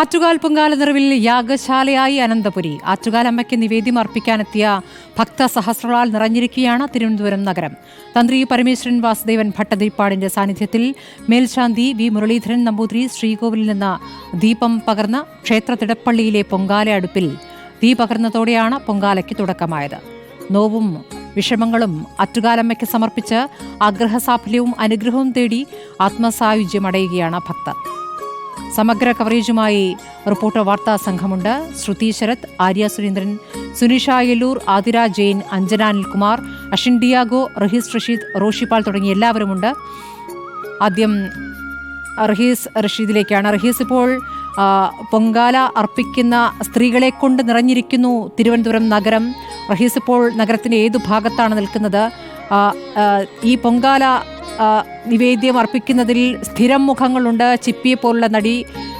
ആറ്റുകാൽ പൊങ്കാല നിറവിൽ യാഗശാലയായി അനന്തപുരി. ആറ്റുകാൽ അമ്മയ്ക്ക് നിവേദ്യം അർപ്പിക്കാനെത്തിയ ഭക്തസഹസ്രങ്ങളാൽ നിറഞ്ഞിരിക്കുകയാണ് തിരുവനന്തപുരം നഗരം. തന്ത്രി പരമേശ്വരൻ വാസുദേവൻ ഭട്ടതിരിപ്പാടിന്റെ സാന്നിധ്യത്തിൽ മേൽശാന്തി വി മുരളീധരൻ നമ്പൂതിരി ശ്രീകോവിലിൽ നിന്ന് ദീപം പകർന്ന ക്ഷേത്ര തിടപ്പള്ളിയിലെ പൊങ്കാല അടുപ്പിൽ തീ പകർന്നതോടെയാണ് പൊങ്കാലയ്ക്ക് തുടക്കമായത്. നോവും വിഷമങ്ങളും അറ്റുകാലമ്മയ്ക്ക് സമർപ്പിച്ച് ആഗ്രഹസാഫല്യവും അനുഗ്രഹവും തേടി ആത്മസായുജ്യമടയുകയാണ് ഭക്തർ. സമഗ്ര കവറേജുമായി റിപ്പോർട്ടർ വാർത്താ സംഘമുണ്ട്. ശ്രുതി ശരത് ആര്യ സുരേന്ദ്രൻ സുനിഷ യെല്ലൂർ ആതിര ജെയിൻ അഞ്ജന അനിൽകുമാർ അഷിൻ ഡിയാഗോ റഹീസ് റഷീദ് റോഷിപാൽ തുടങ്ങിയ എല്ലാവരുമുണ്ട്. ആദ്യം റഹീസ് റഷീദിലേക്കാണ്. റഹീസ് ഇപ്പോൾ പൊങ്കാല അർപ്പിക്കുന്ന സ്ത്രീകളെ കൊണ്ട് നിറഞ്ഞിരിക്കുന്നു തിരുവനന്തപുരം നഗരം. റഹീസ് ഇപ്പോൾ നഗരത്തിന്റെ ഏതു ഭാഗത്താണ് നിൽക്കുന്നത്? ഈ പൊങ്കാല നിവേദ്യം അർപ്പിക്കുന്നതിൽ സ്ഥിരം മുഖങ്ങളുണ്ട്. ചിപ്പിയെ പോലുള്ള നടി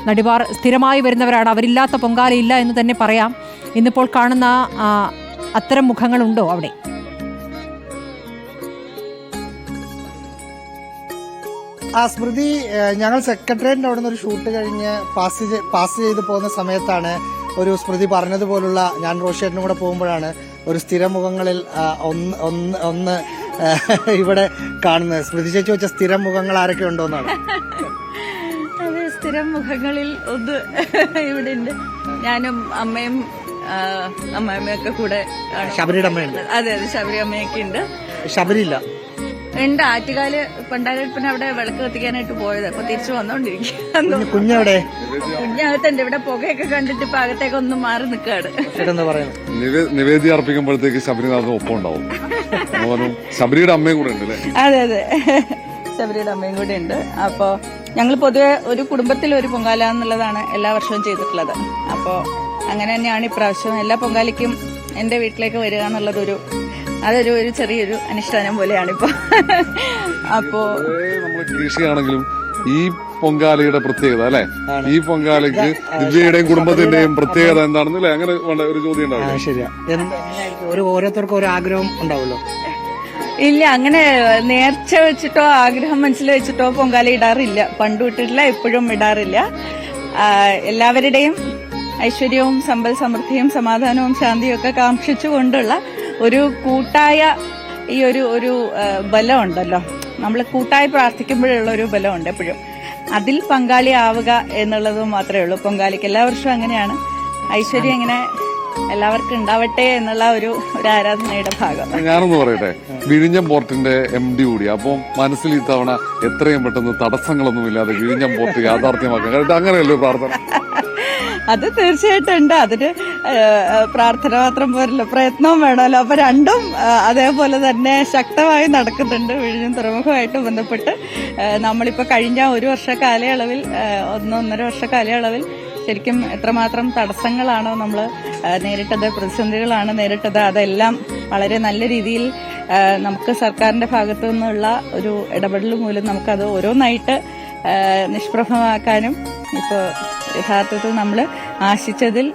നടിമാർ സ്ഥിരമായി വരുന്നവരാണ്. അവരില്ലാത്ത പൊങ്കാലയില്ല എന്ന് തന്നെ പറയാം. ഇന്നിപ്പോൾ കാണുന്ന അത്തരം മുഖങ്ങളുണ്ടോ അവിടെ? ആ സ്മൃതി ഞങ്ങൾ സെക്രട്ടേറിയറ്റിന്റെ അവിടെ നിന്ന് ഒരു ഷൂട്ട് കഴിഞ്ഞ് പാസ് പാസ് ചെയ്ത് പോകുന്ന സമയത്താണ് ഒരു സ്മൃതി പറഞ്ഞതുപോലുള്ള ഞാൻ റോഷേട്ടിനും കൂടെ പോകുമ്പോഴാണ് ഒരു സ്ഥിരമുഖങ്ങളിൽ ഒന്ന് ഒന്ന് ഒന്ന് ഇവിടെ കാണുന്നത്. സ്മൃതി ചേച്ചി വെച്ച സ്ഥിരം മുഖങ്ങൾ ആരൊക്കെ ഉണ്ടോ എന്നാണ് അതെ സ്ഥിരം മുഖങ്ങളിൽ ഒന്ന് ഇവിടെ ഉണ്ട്. ഞാനും അമ്മയും അമ്മയമ്മയൊക്കെ കൂടെ ശബരിയുടെ അമ്മയുണ്ട്. അതെ അതെ ശബരി അമ്മയൊക്കെ ഉണ്ട്. ശബരിയില്ല. ഉണ്ട് ആറ്റുകാൽ പണ്ടാരപ്പന അവിടെ വിളക്ക് കത്തിക്കാനായിട്ട് പോയത്. അപ്പൊ തിരിച്ചു വന്നോണ്ടിരിക്കും. കുഞ്ഞ് കുഞ്ഞെവിടെ? കുഞ്ഞകത്തുണ്ട് ഇവിടെ പുകയൊക്കെ കണ്ടിട്ട് ഇപ്പൊ അകത്തേക്ക് ഒന്ന് മാറി നിൽക്കാണ് നിവേദ്യ അർപ്പിക്കുമ്പോഴത്തേക്ക് ശബരിനാഥ് ഒപ്പം ഉണ്ടാവും. ശബരിയുടെ അമ്മയും കൂടെ ഉണ്ട് അല്ലേ? അതെ അതെ. ശബരിയുടെ അമ്മയും കൂടെ ഉണ്ട്. അപ്പോ ഞങ്ങൾ പൊതുവെ ഒരു കുടുംബത്തിൽ ഒരു പൊങ്കാല എന്നുള്ളതാണ് എല്ലാ വർഷവും ചെയ്തിട്ടുള്ളത്. അപ്പോ അങ്ങനെ തന്നെയാണ് ഇപ്രാവശ്യം. എല്ലാ പൊങ്കാലയ്ക്കും എന്റെ വീട്ടിലേക്ക് വരിക എന്നുള്ളതൊരു അതൊരു ഒരു ചെറിയൊരു അനുഷ്ഠാനം പോലെയാണ് ഇപ്പൊ അപ്പോ നമ്മൾ കൃഷിയാണെങ്കിലും ഈ പൊങ്കാലയുടെ പ്രത്യേകത അല്ലെ? ഈ പൊങ്കാലയ്ക്ക് ദിവ്യയുടെയും കുടുംബത്തിന്റെയും പ്രത്യേകത എന്താണെന്ന് അല്ലെ? അങ്ങനെ വേണ്ട ഒരു ചോദ്യം ഉണ്ടാവും ശരിയാ. ഒരു ഓരോരുത്തർക്കും ഒരു ആഗ്രഹം ഉണ്ടാവുമല്ലോ. ഇല്ല അങ്ങനെ നേർച്ച വെച്ചിട്ടോ ആഗ്രഹം മനസ്സിൽ വെച്ചിട്ടോ പൊങ്കാല ഇടാറില്ല. പണ്ട് ഇട്ടിട്ടില്ല ഇപ്പോഴും ഇടാറില്ല. എല്ലാവരുടെയും ഐശ്വര്യവും സമ്പൽ സമൃദ്ധിയും സമാധാനവും ശാന്തിയും ഒക്കെ കാക്ഷിച്ചുകൊണ്ടുള്ള ഒരു കൂട്ടായ ഈ ഒരു ഒരു ബലമുണ്ടല്ലോ. നമ്മൾ കൂട്ടായി പ്രാർത്ഥിക്കുമ്പോഴുള്ള ഒരു ബലമുണ്ട് എപ്പോഴും. അതിൽ പങ്കാളിയാവുക എന്നുള്ളത് മാത്രമേ ഉള്ളൂ. പൊങ്കാലിക്ക് എല്ലാ വർഷവും അങ്ങനെയാണ്. ഐശ്വര്യം ഇങ്ങനെ എല്ലാവർക്കും ഉണ്ടാവട്ടെ എന്നുള്ള ഒരു ഒരു ആരാധനയുടെ ഭാഗം. ഞാനൊന്ന് പറയട്ടെ. വിഴിഞ്ഞം പോർട്ടിന്റെ എം ഡി കൂടി. അപ്പൊ മനസ്സിൽ ഇത്തവണ എത്രയും പെട്ടെന്ന് തടസ്സങ്ങളൊന്നും ഇല്ലാതെ വിഴിഞ്ഞം പോർട്ട് യാഥാർത്ഥ്യമാക്കാൻ. അങ്ങനെയല്ലോ പ്രാർത്ഥന? അത് തീർച്ചയായിട്ടും ഉണ്ട്. അതിന് ഏഹ്, പ്രാർത്ഥന മാത്രം പോരല്ലോ. പ്രയത്നവും വേണമല്ലോ. അപ്പൊ രണ്ടും അതേപോലെ തന്നെ ശക്തമായി നടക്കുന്നുണ്ട്. വിഴിഞ്ഞും തുറമുഖമായിട്ട് ബന്ധപ്പെട്ട് നമ്മളിപ്പോൾ നമ്മളിപ്പോ കഴിഞ്ഞ ഒരു വർഷ കാലയളവിൽ ഒന്നൊന്നര വർഷ കാലയളവിൽ ശരിക്കും എത്രമാത്രം തടസ്സങ്ങളാണോ നമ്മൾ നേരിട്ടത് പ്രതിസന്ധികളാണ് നേരിട്ടത് അതെല്ലാം വളരെ നല്ല രീതിയിൽ നമുക്ക് സർക്കാരിന്റെ ഭാഗത്തു നിന്നുള്ള ഒരു ഇടപെടൽ മൂലം നമുക്കത് ഓരോന്നായിട്ട് നിഷ്പ്രഭമാക്കാനും ഇപ്പോൾ യഥാർത്ഥത്തിൽ നമ്മൾ ആശിച്ചതിൽ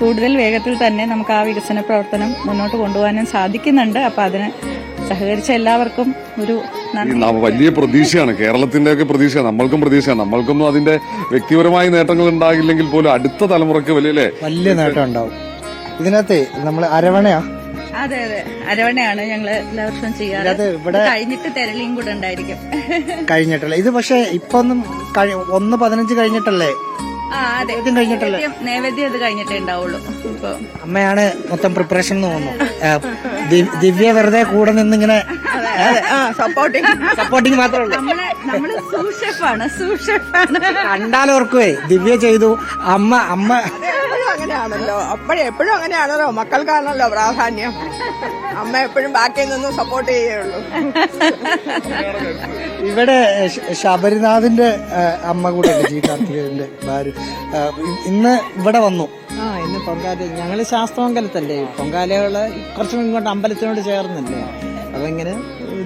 കൂടുതൽ വേഗത്തിൽ തന്നെ നമുക്ക് ആ വികസന പ്രവർത്തനം മുന്നോട്ട് കൊണ്ടുപോകാനും സാധിക്കുന്നുണ്ട്. അപ്പൊ അതിന് സഹകരിച്ച എല്ലാവർക്കും ഒരു വലിയ പ്രതീക്ഷയാണ്. കേരളത്തിന്റെ ഒക്കെ പ്രതീക്ഷ നമ്മൾക്കും പ്രതീക്ഷയാണ് നമ്മൾക്കൊന്നും അതിന്റെ വ്യക്തിപരമായ നേട്ടങ്ങൾ ഉണ്ടാകില്ലെങ്കിൽ പോലും അടുത്ത തലമുറയ്ക്ക് വലിയ വലിയ നേട്ടം ഉണ്ടാവും. ഇതിനകത്ത് നമ്മൾ അരവണയാ? അതെ അതെ. അരവണയാണ് ഞങ്ങൾ എല്ലാ വർഷവും ചെയ്യാറ് ഇവിടെ കഴിഞ്ഞിട്ട് തെരളിയും കൂടെ ഉണ്ടായിരിക്കും. കഴിഞ്ഞിട്ടല്ലേ? ഇത് പക്ഷെ ഇപ്പൊ ഒന്നും ഒന്ന് പതിനഞ്ച് കഴിഞ്ഞിട്ടല്ലേ? കഴിഞ്ഞിട്ടല്ലേ? നൈവേദ്യം- നൈവേദ്യം അത് കഴിഞ്ഞിട്ടേ ഉണ്ടാവുള്ളൂ. അമ്മയാണ് മൊത്തം പ്രിപ്പറേഷൻ എന്ന് തോന്നുന്നു. ദിവ്യ വെറുതെ കൂടെ നിന്നിങ്ങനെ സപ്പോർട്ടിങ് സപ്പോർട്ടിങ് മാത്രമേ ഉള്ളൂ. കണ്ടാലോർക്കുവേ ദിവ്യ ചെയ്തു അമ്മ അമ്മ. അങ്ങനെയാണല്ലോ. അപ്പോഴും എപ്പോഴും അങ്ങനെയാണല്ലോ. മക്കൾക്കാണല്ലോ പ്രാധാന്യം. അമ്മ എപ്പോഴും ബാക്കിൽ നിന്നും സപ്പോർട്ട് ചെയ്യുള്ളൂ ഇവിടെ ശബരിനാഥിന്റെ അമ്മ കൂടെ ജി ഭാര്യ. ഇന്ന് ഇവിടെ വന്നു. ആ ഇന്ന് പൊങ്കാല ഞങ്ങൾ ശാസ്ത്രമംഗലത്തല്ലേ പൊങ്കാലകൾ കുറച്ചും ഇങ്ങോട്ട് അമ്പലത്തിനോട് ചേർന്നല്ലേ? അപ്പൊ ഇങ്ങനെ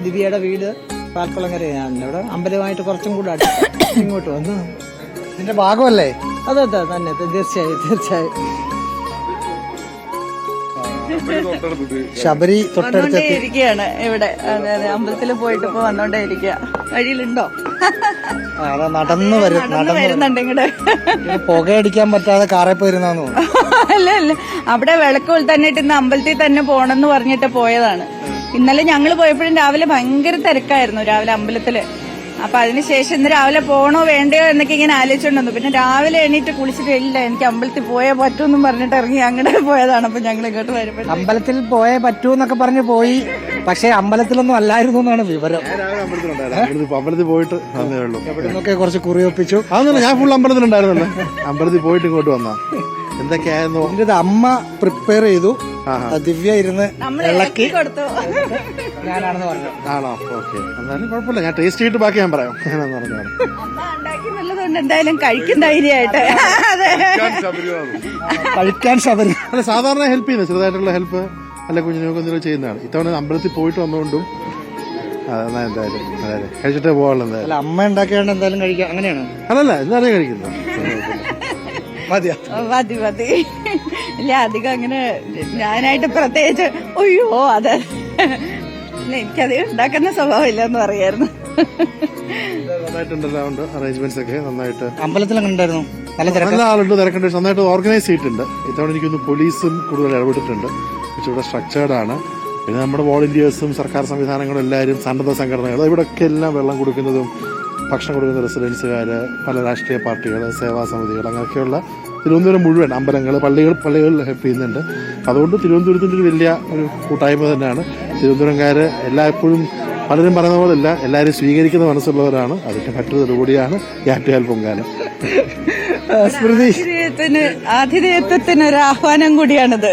ദിവ്യയുടെ വീട് പാൽക്കുളങ്ങരയാണ് ഇവിടെ അമ്പലമായിട്ട് കുറച്ചും കൂടെ അടുത്ത് ഇങ്ങോട്ട് വന്നു. ഇതിന്റെ ഭാഗമല്ലേ? അതെ അതെ തന്നെ തീർച്ചയായും തീർച്ചയായും. ശബരി തൊട്ടടുത്ത് ഇരിക്കുകയാണ് ഇവിടെ. അതെ അതെ അമ്പലത്തിൽ പോയിട്ട് ഇപ്പൊ വന്നോണ്ടേ ഇരിക്കുക വഴിയിലുണ്ടോ നടന്നു വരും നടന്നു വരുന്നുണ്ട് ഇങ്ങടെ. പുകയടിക്കാൻ പറ്റാതെ കാറിൽ പോയിരുന്നു അല്ല അല്ല. അവിടെ വിളക്കുകൾ തന്നെ ഇന്ന് അമ്പലത്തിൽ തന്നെ പോണെന്ന് പറഞ്ഞിട്ട് പോയതാണ്. ഇന്നലെ ഞങ്ങൾ പോയപ്പോഴും രാവിലെ ഭയങ്കര തിരക്കായിരുന്നു രാവിലെ അമ്പലത്തിൽ. അപ്പൊ അതിനുശേഷം ഇന്ന് രാവിലെ പോണോ വേണ്ടയോ എന്നൊക്കെ ഇങ്ങനെ ആലോചിച്ചോണ്ടു പിന്നെ രാവിലെ എണീറ്റ് കുളിച്ചിട്ട് ഇല്ല എനിക്ക് അമ്പലത്തിൽ പോയേ പറ്റൂന്നും പറഞ്ഞിട്ട് ഇറങ്ങി അങ്ങോട്ട് പോയതാണ്. അപ്പൊ ഞങ്ങൾ ഇങ്ങോട്ട് വരുമ്പോൾ അമ്പലത്തിൽ പോയേ പറ്റൂ എന്നൊക്കെ പറഞ്ഞ് പോയി. പക്ഷേ അമ്പലത്തിലൊന്നും അല്ലായിരുന്നു എന്നാണ് വിവരം. അമ്പലത്തിലുണ്ടായിരുന്നു. അമ്പലത്തിൽ പോയിട്ട് വന്നേ ഉള്ളൂ. ഇവിടെ നിന്നൊക്കെ കുറച്ച് കുറിയൊപ്പിച്ചു അതൊന്നുമില്ല ഞാൻ ഫുൾ അമ്പലത്തിലുണ്ടായിരുന്നല്ലോ. അമ്പലത്തിൽ പോയിട്ട് ഇങ്ങോട്ട് വന്നാ എന്തൊക്കെയായിരുന്നു? അമ്മ പ്രിപ്പയർ ചെയ്തു. ദിവ്യ ഇരുന്ന് നമ്മൾ ഇളക്കി. ഞാനാണെന്ന് പറഞ്ഞു. ആണോ? ഓക്കെ. എന്തായാലും കുഴപ്പമില്ല. ഞാൻ ടേസ്റ്റ് ചെയ്തിട്ട് ബാക്കി ഞാൻ പറയാം. ഉണ്ടാക്കി നല്ലതുകൊണ്ട് എന്തായാലും കഴിക്കും ധൈര്യമായിട്ട്. അതെ. കഴിക്കാൻ ശബരി അല്ല സാധാരണ ഹെൽപ്പ് ചെയ്യുന്നത്? ചെറുതായിട്ടുള്ള ഹെൽപ്പ് അല്ല കുഞ്ഞിനൊക്കെ എന്തെങ്കിലും ചെയ്യുന്നതാണ്. ഇത്തവണ അമ്പലത്തിൽ പോയിട്ട് വന്നുകൊണ്ടും അതെ എന്നാ എന്തായാലും അതെ കഴിച്ചിട്ടേ പോകാനുള്ള എന്തായാലും. അല്ല അമ്മ ഉണ്ടാക്കിയാണ്ട് എന്തായാലും കഴിക്കാം. അങ്ങനെയാണ്? അല്ലല്ല എന്തായാലും കഴിക്കുന്നത്? മതിയാ മതി മതി. ഇല്ല? അധികം അങ്ങനെ ഞാനായിട്ട് പ്രത്യേകിച്ച് അയ്യോ അതെ ഇല്ല എനിക്കധികം ഉണ്ടാക്കുന്ന സ്വഭാവം ഇല്ലെന്ന് പറയായിരുന്നു. നന്നായിട്ടുണ്ടല്ലോ ഉണ്ട് അറേഞ്ച്മെന്റ്സ് ഒക്കെ നന്നായിട്ട്. അമ്പലത്തിൽ അങ്ങനെ ഉണ്ടായിരുന്നു. നല്ല ആളുണ്ട് തിരക്കുണ്ട്. നന്നായിട്ട് ഓർഗനൈസ് ചെയ്തിട്ടുണ്ട്. ഇത്തവണ എനിക്കൊന്ന് പോലീസും കൂടുതൽ ഇടപെട്ടിട്ടുണ്ട്. ഇച്ചിരി സ്ട്രക്ചേർഡ് ആണ്. പിന്നെ നമ്മുടെ വോളണ്ടിയേഴ്സും സർക്കാർ സംവിധാനങ്ങളും എല്ലാവരും സന്നദ്ധ സംഘടനകൾ ഇവിടെയൊക്കെ എല്ലാം വെള്ളം കൊടുക്കുന്നതും ഭക്ഷണം കൊടുക്കുന്ന റെസിഡൻസുകാർ പല രാഷ്ട്രീയ പാർട്ടികൾ സേവാ സമിതികൾ അങ്ങനെയൊക്കെയുള്ള തിരുവനന്തപുരം മുഴുവൻ അമ്പലങ്ങൾ പള്ളികൾ പള്ളികളിൽ ഹെൽപ്പ് ചെയ്യുന്നുണ്ട്. അതുകൊണ്ട് തിരുവനന്തപുരത്തിന്റെ ഒരു വലിയ ഒരു കൂട്ടായ്മ തന്നെയാണ്. തിരുവനന്തപുരംകാർ എല്ലായ്പ്പോഴും പലരും പറയുന്ന പോലെയല്ല എല്ലാവരും സ്വീകരിക്കുന്ന മനസ്സുള്ളവരാണ്. അതിന്റെ മറ്റൊരു തെളിവുകൂടിയാണ് യാറ്റുകാൽ പൊങ്കാലം. സ്മൃതി. ആതിഥേയത്വത്തിന് ഒരു ആഹ്വാനം കൂടിയാണിത്.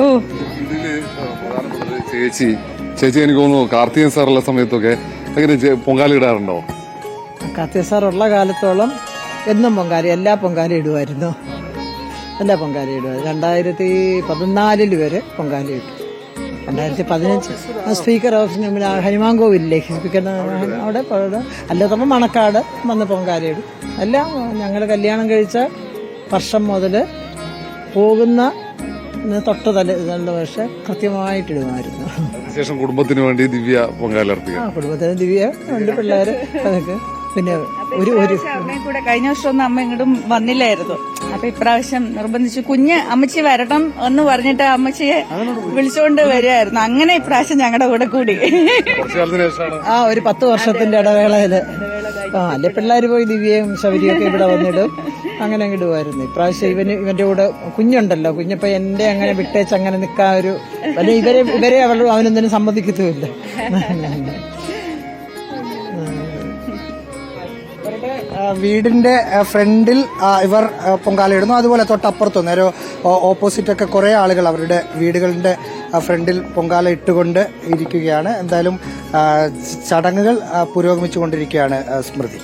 ഓ. ഇതിൽ പ്രധാനപ്പെട്ടത് ചേച്ചി. ചേച്ചി എനിക്ക് തോന്നുന്നു കാർത്തികൻ സാറുള്ള സമയത്തൊക്കെ അങ്ങനെ പൊങ്കാലിടാറുണ്ടോ പൊങ്കാല ഇടാറുണ്ടോ? കത്തിയ സാറുള്ള കാലത്തോളം എന്നും പൊങ്കാല എല്ലാ പൊങ്കാല ഇടുമായിരുന്നു എല്ലാ പൊങ്കാല ഇടുമായിരുന്നു രണ്ടായിരത്തി പതിനാലിൽ വരെ പൊങ്കാല ഇട്ടു. രണ്ടായിരത്തി പതിനഞ്ച്. സ്പീക്കർ ഓഫീസിന് മുമ്പിൽ ഹനുമാൻ കോവിലില്ലേ സ്പീക്കർ അവിടെ അല്ലാത്തപ്പോൾ മണക്കാട് വന്ന് പൊങ്കാല ഇടും. എല്ലാം ഞങ്ങൾ കല്യാണം കഴിച്ച വർഷം മുതൽ പോകുന്ന തൊട്ട് തല പക്ഷെ കൃത്യമായിട്ട് ഇടുമായിരുന്നു. അതിനുശേഷം കുടുംബത്തിന് വേണ്ടി ദിവ്യ പൊങ്കാല ആ കുടുംബത്തിന് ദിവ്യ രണ്ട് പിള്ളേർ അതൊക്കെ. പിന്നെ ഒരു ഒരു അമ്മയും കൂടെ കഴിഞ്ഞ വർഷം ഒന്നും അമ്മ ഇങ്ങോട്ടും വന്നില്ലായിരുന്നു. അപ്പൊ ഇപ്രാവശ്യം നിർബന്ധിച്ചു. കുഞ്ഞ് അമ്മച്ചി വരണം എന്ന് പറഞ്ഞിട്ട് അമ്മച്ചിയെ വിളിച്ചുകൊണ്ട് വരികയായിരുന്നു. അങ്ങനെ ഇപ്രാവശ്യം ഞങ്ങളുടെ കൂടെ കൂടി. ആ ഒരു പത്ത് വർഷത്തിന്റെ ഇടവേളയിൽ. ആ അല്ലെ പിള്ളേര് പോയി ദിവ്യയും ശബരിയും ഒക്കെ ഇവിടെ വന്നിടും. അങ്ങനെ അങ്ങോട്ട് പോയിരുന്നു. ഇപ്രാവശ്യം ഇവന് ഇവന്റെ കൂടെ കുഞ്ഞുണ്ടല്ലോ. കുഞ്ഞിപ്പോ എന്റെ അങ്ങനെ വിട്ടേച്ച് അങ്ങനെ നിൽക്കാൻ ഒരു അല്ലെ ഇവരെ ഇവരെ അവൾ അവനൊന്നിനും സമ്മതിക്കത്തുമില്ല. വീടിന്റെ ഫ്രണ്ടിൽ ഇവർ പൊങ്കാലയിടുന്നു. അതുപോലെ തൊട്ടപ്പുറത്തു നേരെ ഓപ്പോസിറ്റ് ഒക്കെ കുറെ ആളുകൾ അവരുടെ വീടുകളുടെ ഫ്രണ്ടിൽ പൊങ്കാല ഇട്ടുകൊണ്ട് ഇരിക്കുകയാണ്. എന്തായാലും ചടങ്ങുകൾ പുരോഗമിച്ചുകൊണ്ടിരിക്കുകയാണ് സ്മൃതി.